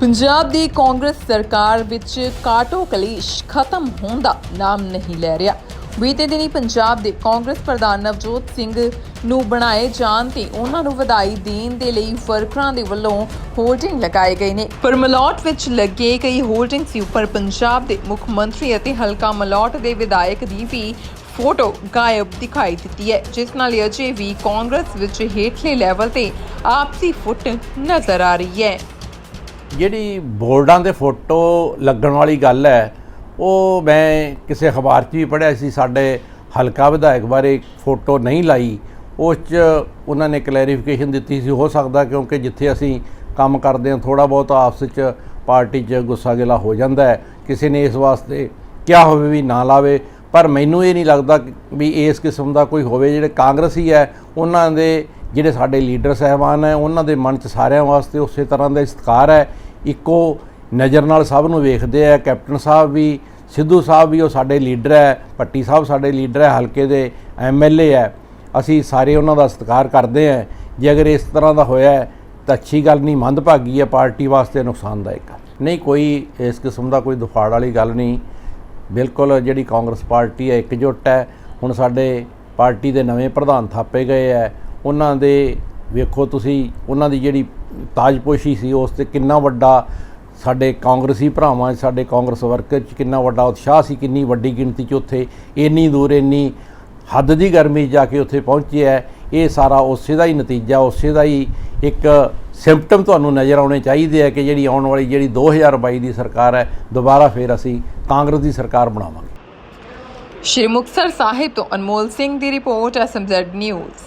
ਪੰਜਾਬ ਦੀ ਕਾਂਗਰਸ ਸਰਕਾਰ ਵਿੱਚ ਕਾਟੋ ਕਲੇਸ਼ ਖਤਮ ਹੋਣ ਦਾ ਨਾਮ ਨਹੀਂ ਲੈ ਰਿਹਾ। ਬੀਤੇ ਦਿਨੀ ਪੰਜਾਬ ਦੇ ਕਾਂਗਰਸ ਪ੍ਰਧਾਨ ਨਵਜੋਤ ਸਿੰਘ ਨੂੰ ਬਣਾਏ ਜਾਣ ਤੇ ਉਹਨਾਂ ਨੂੰ ਵਧਾਈ ਦੇਣ ਦੇ ਲਈ ਵਰਕਰਾਂ ਦੇ ਵੱਲੋਂ ਹੋਰਡਿੰਗ ਲਗਾਏ ਗਏ ਨੇ। ਪਰ ਮਲੌਟ ਵਿੱਚ ਲੱਗੇ ਕਈ ਹੋਰਡਿੰਗ ਉੱਪਰ ਪੰਜਾਬ ਦੇ ਮੁੱਖ ਮੰਤਰੀ ਅਤੇ ਹਲਕਾ ਮਲੌਟ ਦੇ ਵਿਧਾਇਕ ਦੀ ਵੀ ਫੋਟੋ ਗਾਇਬ ਦਿਖਾਈ ਦਿੱਤੀ ਹੈ, ਜਿਸ ਨਾਲ ਅਜੇ ਵੀ ਕਾਂਗਰਸ ਵਿੱਚ ਹੇਠਲੇ ਲੈਵਲ ਤੇ ਆਪਸੀ ਫੁੱਟ ਨਜ਼ਰ ਆ ਰਹੀ ਹੈ। ਜਿਹੜੀ ਬੋਰਡਾਂ ਦੇ ਫੋਟੋ ਲੱਗਣ ਵਾਲੀ ਗੱਲ ਹੈ ਉਹ ਮੈਂ ਕਿਸੇ ਅਖਬਾਰ 'ਚ ਵੀ ਪੜ੍ਹਿਆ ਸੀ, ਸਾਡੇ ਹਲਕਾ ਵਿਧਾਇਕ ਬਾਰੇ ਫੋਟੋ ਨਹੀਂ ਲਾਈ। ਉਸ 'ਚ ਉਹਨਾਂ ਨੇ ਕਲੈਰੀਫਿਕੇਸ਼ਨ ਦਿੱਤੀ ਸੀ, ਹੋ ਸਕਦਾ ਕਿਉਂਕਿ ਜਿੱਥੇ ਅਸੀਂ ਕੰਮ ਕਰਦੇ ਹਾਂ ਥੋੜਾ ਬਹੁਤ ਆਪਸ 'ਚ ਪਾਰਟੀ 'ਚ ਗੁੱਸਾ ਗਿਲਾ ਹੋ ਜਾਂਦਾ ਹੈ। ਕਿਸੇ ਨੇ ਇਸ ਵਾਸਤੇ ਕਿਹਾ ਹੋਵੇ ਵੀ ਨਾ ਲਾਵੇ, ਪਰ ਮੈਨੂੰ ਇਹ ਨਹੀਂ ਲੱਗਦਾ ਵੀ ਇਸ ਕਿਸਮ ਦਾ ਕੋਈ ਹੋਵੇ। ਜਿਹੜੇ ਕਾਂਗਰਸੀ ਹੈ, ਉਹਨਾਂ ਦੇ ਜਿਹੜੇ ਸਾਡੇ ਲੀਡਰ ਸਹਿਬਾਨ ਹੈ, ਉਹਨਾਂ ਦੇ ਮਨ 'ਚ ਸਾਰਿਆਂ ਵਾਸਤੇ ਉਸੇ ਤਰ੍ਹਾਂ ਦਾ ਸਤਿਕਾਰ ਹੈ। ਇੱਕੋ ਨਜ਼ਰ ਨਾਲ ਸਭ ਨੂੰ ਵੇਖਦੇ ਆ, ਕੈਪਟਨ ਸਾਹਿਬ ਵੀ, ਸਿੱਧੂ ਸਾਹਿਬ ਵੀ ਉਹ ਸਾਡੇ ਲੀਡਰ ਹੈ ਪੱਟੀ ਸਾਹਿਬ ਸਾਡੇ ਲੀਡਰ ਹੈ, ਹਲਕੇ ਦੇ ਐਮਐਲਏ ਹੈ। ਅਸੀਂ ਸਾਰੇ ਉਹਨਾਂ ਦਾ ਸਤਿਕਾਰ ਕਰਦੇ ਹਾਂ। ਜੇ ਅਗਰ ਇਸ ਤਰ੍ਹਾਂ ਦਾ ਹੋਇਆ ਤਾਂ ਅੱਛੀ ਗੱਲ ਨਹੀਂ, ਮੰਦਭਾਗੀ ਹੈ, ਪਾਰਟੀ ਵਾਸਤੇ ਨੁਕਸਾਨਦਾਇਕ ਹੈ। ਨਹੀਂ, ਕੋਈ ਇਸ ਕਿਸਮ ਦਾ ਕੋਈ ਦੁਫਾੜ ਵਾਲੀ ਗੱਲ ਨਹੀਂ। ਬਿਲਕੁਲ ਜਿਹੜੀ ਕਾਂਗਰਸ ਪਾਰਟੀ ਹੈ, ਇਕਜੁੱਟ ਹੈ। ਹੁਣ ਸਾਡੇ ਪਾਰਟੀ ਦੇ ਨਵੇਂ ਪ੍ਰਧਾਨ ਥਾਪੇ ਗਏ ਹੈ। ਉਹਨਾਂ ਦੇ, ਵੇਖੋ ਤੁਸੀਂ, ਉਹਨਾਂ ਦੀ ਜਿਹੜੀ ਤਾਜਪੋਸ਼ੀ ਸੀ, ਉਸ ਤੇ ਕਿੰਨਾ ਵੱਡਾ ਸਾਡੇ ਕਾਂਗਰਸੀ ਭਰਾਵਾਂ 'ਚ, ਸਾਡੇ ਕਾਂਗਰਸ ਵਰਕਰ 'ਚ ਕਿੰਨਾ ਵੱਡਾ ਉਤਸ਼ਾਹ ਸੀ ਕਿੰਨੀ ਵੱਡੀ ਗਿਣਤੀ 'ਚ ਉੱਥੇ ਇੰਨੀ ਦੂਰ ਇੰਨੀ ਹੱਦ ਦੀ ਗਰਮੀ 'ਚ ਜਾ ਕੇ ਉੱਥੇ ਪਹੁੰਚੇ ਹੈ। ਇਹ ਸਾਰਾ ਉਸੇ ਦਾ ਹੀ ਨਤੀਜਾ ਉਸੇ ਦਾ ਹੀ ਇੱਕ ਸਿੰਪਟਮ ਤੁਹਾਨੂੰ ਨਜ਼ਰ ਆਉਣੇ ਚਾਹੀਦੇ ਆ ਕਿ ਜਿਹੜੀ ਆਉਣ ਵਾਲੀ ਜਿਹੜੀ 2022 ਦੀ ਸਰਕਾਰ ਹੈ ਦੁਬਾਰਾ ਫੇਰ ਅਸੀਂ ਕਾਂਗਰਸ ਦੀ ਸਰਕਾਰ ਬਣਾਵਾਂਗੇ। ਸ਼੍ਰੀ ਮੁਕਤਸਰ ਸਾਹਿਬ ਤੋਂ ਅਨਮੋਲ ਸਿੰਘ ਦੀ report SMZ news.